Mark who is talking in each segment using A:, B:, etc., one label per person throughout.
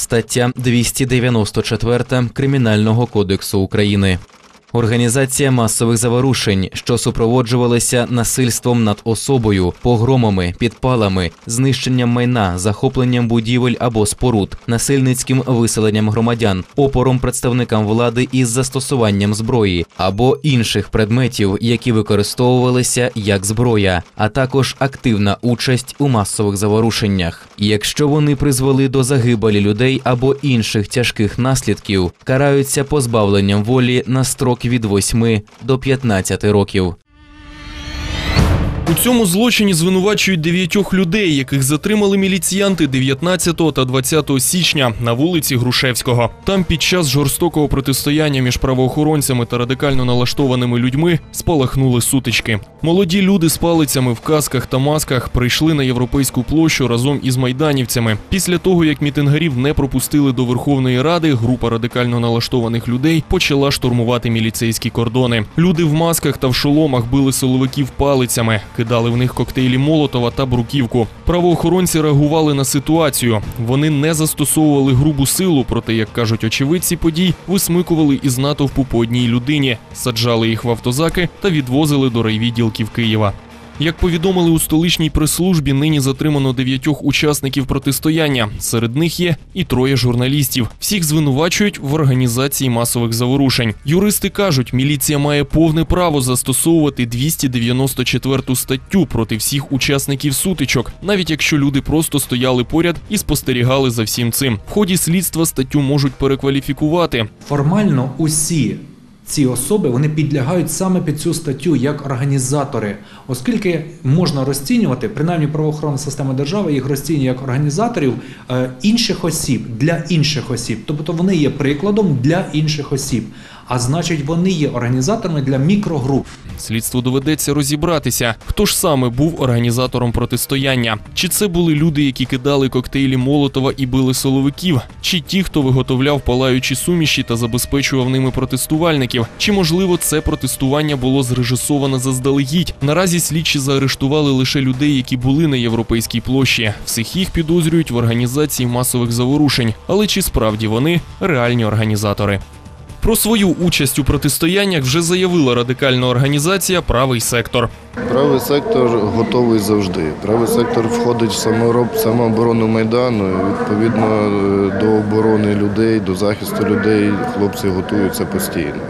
A: стаття 294 Кримінального кодексу України. Організація масових заворушень, що супроводжувалися насильством над особою, погромами, підпалами, знищенням майна, захопленням будівель або споруд, насильницьким виселенням громадян, опором представникам влади із застосуванням зброї або інших предметів, які використовувалися як зброя, а також активна участь у масових заворушеннях. Якщо вони призвели до загибелі людей або інших тяжких наслідків, караються позбавленням волі на строк від 8 до 15 років.
B: У цьому злочині звинувачують дев'ятьох людей, яких затримали міліціянти 19 та 20 січня на вулиці Грушевського. Там під час жорстокого протистояння між правоохоронцями та радикально налаштованими людьми спалахнули сутички. Молоді люди з палицями в касках та масках прийшли на європейську площу разом із майданівцями. Після того, як мітингарів не пропустили до Верховної Ради, група радикально налаштованих людей почала штурмувати міліцейські кордони. Люди в масках та в шоломах били силовиків палицями, кидали в них коктейлі Молотова та бруківку. Правоохоронці реагували на ситуацію. Вони не застосовували грубу силу, проте, як кажуть очевидці подій, висмикували із натовпу по одній людині, саджали їх в автозаки та відвозили до райвідділків Києва. Як повідомили у столичній прес-службі, нині затримано дев'ятьох учасників протистояння. Серед них є і троє журналістів. Всіх звинувачують в організації масових заворушень. Юристи кажуть, міліція має повне право застосовувати 294 статтю проти всіх учасників сутичок, навіть якщо люди просто стояли поряд і спостерігали за всім цим. В ході слідства статтю можуть перекваліфікувати.
C: Формально усі ці особи вони підлягають саме під цю статтю як організатори, оскільки можна розцінювати, принаймні правоохоронна система держави їх розцінює як організаторів е, інших осіб для інших осіб. Тобто вони є прикладом для інших осіб. А значить, вони є організаторами для мікрогруп.
B: Слідству доведеться розібратися, хто ж саме був організатором протистояння. Чи це були люди, які кидали коктейлі Молотова і били силовиків, чи ті, хто виготовляв палаючі суміші та забезпечував ними протестувальників, чи можливо це протестування було зрежисовано заздалегідь. Наразі слідчі заарештували лише людей, які були на європейській площі. Всіх їх підозрюють в організації масових заворушень. Але чи справді вони реальні організатори? Про свою участь у протистояннях вже заявила радикальна організація Правий сектор.
D: Правий сектор готовий завжди. Правий сектор входить в самороб, самооборону Майдану. Відповідно е, до оборони людей, до захисту людей хлопці готуються постійно.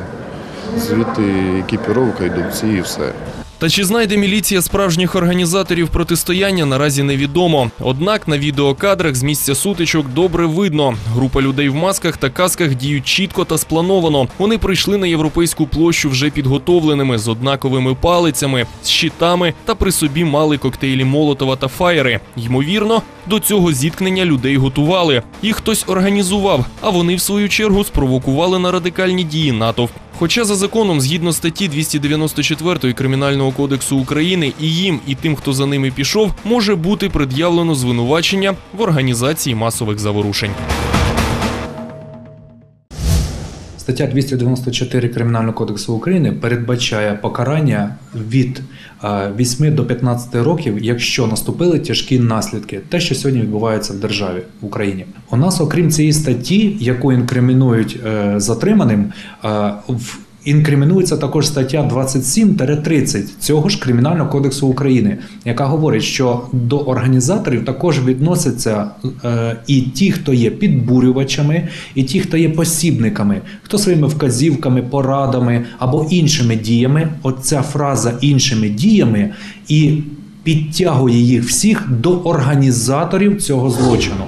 D: Звідти екіпіровка, йдовці і все.
B: Та чи знайде міліція справжніх організаторів протистояння наразі невідомо. Однак на відеокадрах з місця сутичок добре видно. Група людей в масках та касках діють чітко та сплановано. Вони прийшли на європейську площу вже підготовленими з однаковими палицями, з щитами та при собі мали коктейлі Молотова та фаєри. Ймовірно, до цього зіткнення людей готували. Їх хтось організував, а вони в свою чергу спровокували на радикальні дії натовп. Хоча за законом, згідно статті 294 Кримінального кодексу України, і їм, і тим, хто за ними пішов, може бути пред'явлено звинувачення в організації масових заворушень.
C: Стаття 294 Кримінального кодексу України передбачає покарання від е, 8 до 15 років, якщо наступили тяжкі наслідки, те, що сьогодні відбувається в державі в Україні. У нас, окрім цієї статті, яку інкримінують е, затриманим, е, в Інкримінується також стаття 27-30 цього ж Кримінального кодексу України, яка говорить, що до організаторів також відносяться е, і ті, хто є підбурювачами, і ті, хто є посібниками, хто своїми вказівками, порадами або іншими діями. Оця фраза іншими діями і підтягує їх всіх до організаторів цього злочину.